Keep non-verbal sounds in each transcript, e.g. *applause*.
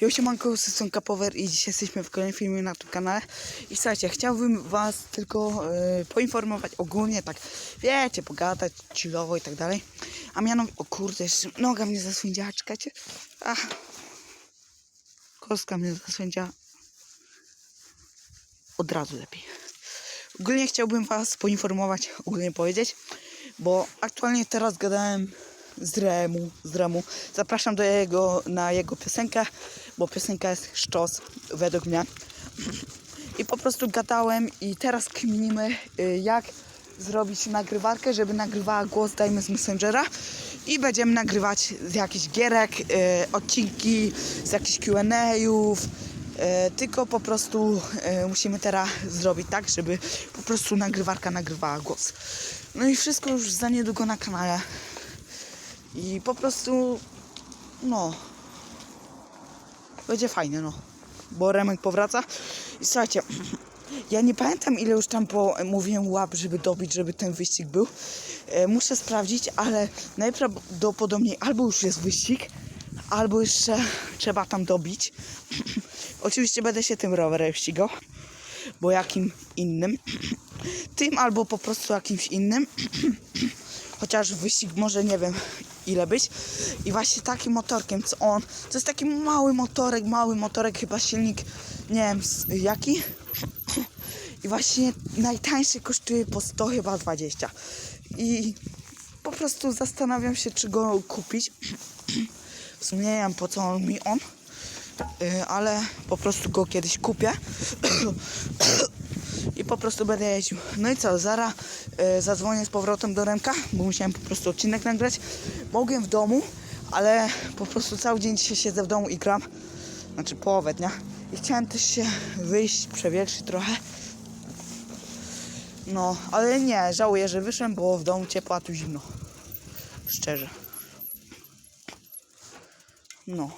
Ja siemanko, są Kapower i dzisiaj jesteśmy w kolejnym filmie na tym kanale. I słuchajcie, chciałbym was tylko e, poinformować ogólnie, tak wiecie, pogadać, chillowo i tak dalej. A mianowicie, o kurde, jeszcze noga mnie zasłędziała, czekajcie. Ach, kostka mnie zasłędziała. Od razu lepiej. Ogólnie chciałbym was poinformować, ogólnie powiedzieć, bo aktualnie teraz gadałem z Remu, z Remu. Zapraszam do jego, na jego piosenkę, bo piosenka jest szczos, według mnie. I po prostu gadałem i teraz kminimy, y, jak zrobić nagrywarkę, żeby nagrywała głos, dajmy z Messengera i będziemy nagrywać z jakichś gierek, y, odcinki, z jakichś Q&A'ów, E, tylko po prostu musimy teraz zrobić tak, żeby po prostu nagrywarka nagrywała głos. No i wszystko już za niedługo na kanale. I po prostu, no, będzie fajnie, no. Bo Remek powraca. I słuchajcie, *clears throat* ja nie pamiętam ile już tam po, mówiłem łap, żeby dobić, żeby ten wyścig był. E, muszę sprawdzić, ale najprawdopodobniej albo już jest wyścig, albo jeszcze *clears throat* trzeba tam dobić. *clears throat* Oczywiście będę się tym rowerem ścigał, bo jakim innym. Tym albo po prostu jakimś innym. Chociaż wyścig może nie wiem ile być. I właśnie takim motorkiem, co on. To jest taki mały motorek, mały motorek, chyba silnik, nie wiem jaki. I właśnie najtańszy kosztuje po 100 chyba 20. I po prostu zastanawiam się, czy go kupić. W sumie nie wiem po co mi on. Y, ale po prostu go kiedyś kupię i po prostu będę jeździł. No i co, zaraz y, zadzwonię z powrotem do Remka, bo musiałem po prostu odcinek nagrać. Mogłem w domu, ale po prostu cały dzień dzisiaj siedzę w domu i gram. Znaczy połowę dnia. I chciałem też się wyjść, przewietrzyć trochę. No, ale nie, żałuję, że wyszłem, bo w domu ciepło, a tu zimno. Szczerze. No.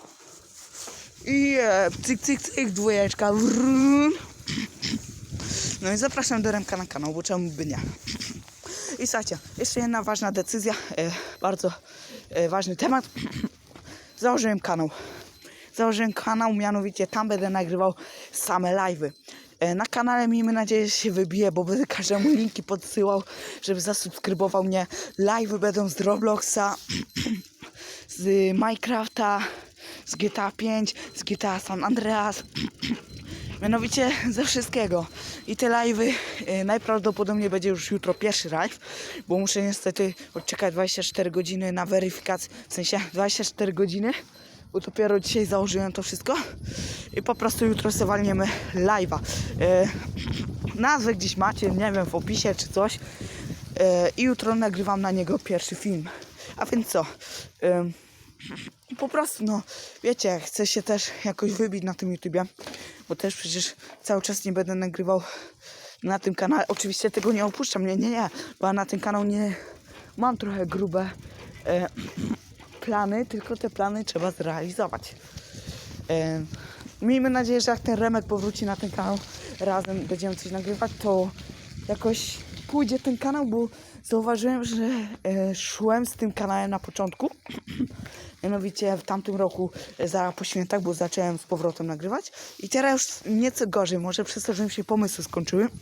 I e, cyk, cyk, cyk, dwójeczka. No i zapraszam do Remka na kanał, bo czemu by nie. I słuchajcie, jeszcze jedna ważna decyzja, e, bardzo e, ważny temat. Założyłem kanał. Założyłem kanał, mianowicie tam będę nagrywał same live'y. E, Na kanale miejmy nadzieję, że się wybije, bo będę każdemu linki podsyłał, żeby zasubskrybował mnie. Live'y będą z Robloxa, z Minecrafta, z GTA 5, z GTA San Andreas. Mianowicie ze wszystkiego. I te live'y y, najprawdopodobniej będzie już jutro pierwszy live, bo muszę niestety odczekać 24 godziny na weryfikację, w sensie 24 godziny, bo dopiero dzisiaj założyłem to wszystko. I po prostu jutro sobie walniemy live'a. Y, nazwę gdzieś macie, nie wiem, w opisie czy coś. Y, I jutro nagrywam na niego pierwszy film. A więc co? Po prostu, no, wiecie, chcę się też jakoś wybić na tym YouTubie, bo też przecież cały czas nie będę nagrywał na tym kanale. Oczywiście tego nie opuszczam, nie, nie, nie, bo na tym kanał nie mam trochę grube e, *clears throat* plany, tylko te plany trzeba zrealizować. E, miejmy nadzieję, że jak ten Remek powróci na ten kanał, razem będziemy coś nagrywać, to jakoś pójdzie ten kanał, bo zauważyłem, że e, szłem z tym kanałem na początku. *clears throat* Mianowicie w tamtym roku, e, zaraz po świętach, bo zacząłem z powrotem nagrywać. I teraz już nieco gorzej, może przez to, że mi się pomysły skończyły. *coughs*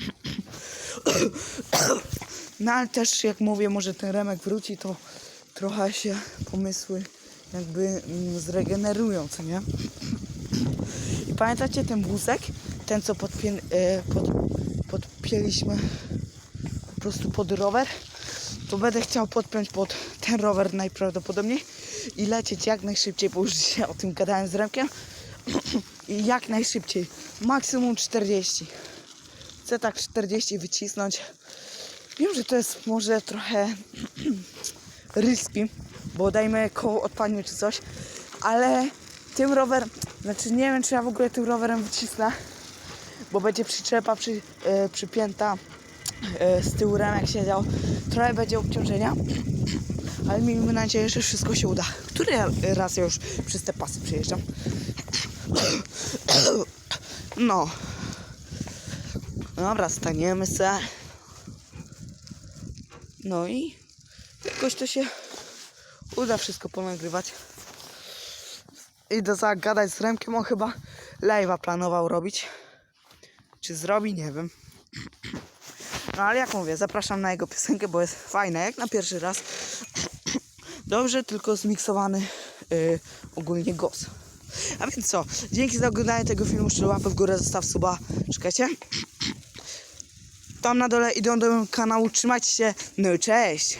No ale też, jak mówię, może ten Remek wróci, to trochę się pomysły jakby mm, zregenerują, co nie? I pamiętacie ten wózek? Ten, co podpię, e, pod, podpięliśmy po prostu pod rower? To będę chciał podpiąć pod ten rower najprawdopodobniej i lecieć jak najszybciej, bo już dzisiaj o tym gadałem z Remkiem. *clears throat* I jak najszybciej. Maksimum 40. Chcę tak 40 wycisnąć. Wiem, że to jest może trochę *clears throat* ryski, bo dajmy koło odpadnie czy coś, ale tym rowerem, znaczy nie wiem czy ja w ogóle tym rowerem wycisnę, bo będzie przyczepa przy, e, przypięta e, z tyłu remek siedział, trochę będzie obciążenia, *clears throat* ale miejmy nadzieję, że wszystko się uda. Który raz ja już przez te pasy przejeżdżam? No. Dobra, staniemy se. No i jakoś to się uda wszystko ponagrywać. idę zagadać z Remkiem, on chyba live'a planował robić. Czy zrobi, nie wiem. No ale jak mówię, zapraszam na jego piosenkę, bo jest fajna, jak na pierwszy raz. Dobrze, tylko zmiksowany yy, ogólnie głos. A więc co, dzięki za oglądanie tego filmu, jeszcze łapę w górę, zostaw suba, czekajcie. Tam na dole idą do kanału, trzymajcie się, no cześć!